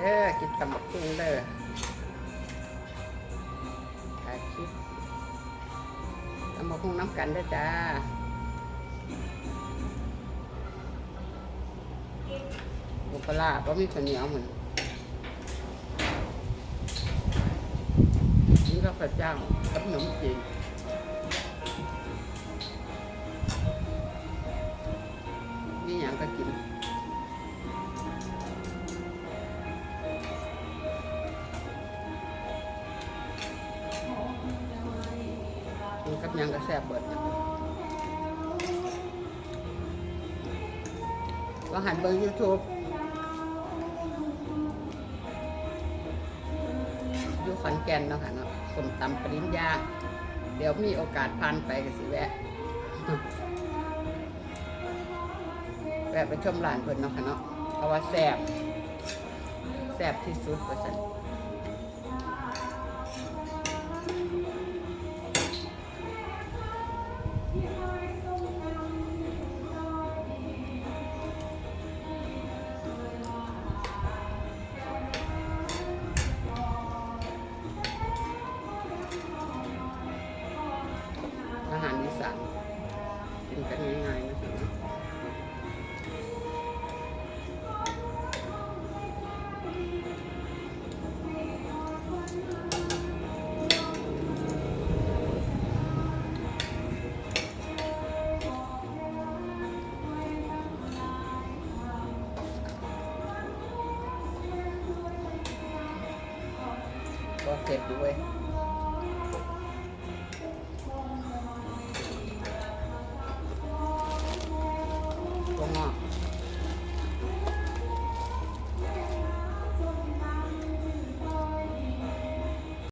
เด้อกินตำบักหุ่งเด้อถ่ายคลิปตำบักหุ่งน้ำกันเด้อจ้าบุปลาก็มีข้าวเหนียวเหมือนนี่ก็ข้าวเจ้ากับขนมจีนนี่อย่างก็กิน กับยังก็แซ่บเบิดนะว่าหันเบิ่ง YouTube อยู่ขอนแก่นเนาะค่ะเนาะสมตำปริญญา เดี๋ยวมีโอกาสผ่านไปก็สิแวะ แวะไปชมร้านเพิ่นเนาะค่ะเนาะเพราะว่าแซ่บแซ่บที่สุดว่าซั่น อาหารอีสานกินกันง่ายๆนะครับก็เผ็ดด้วย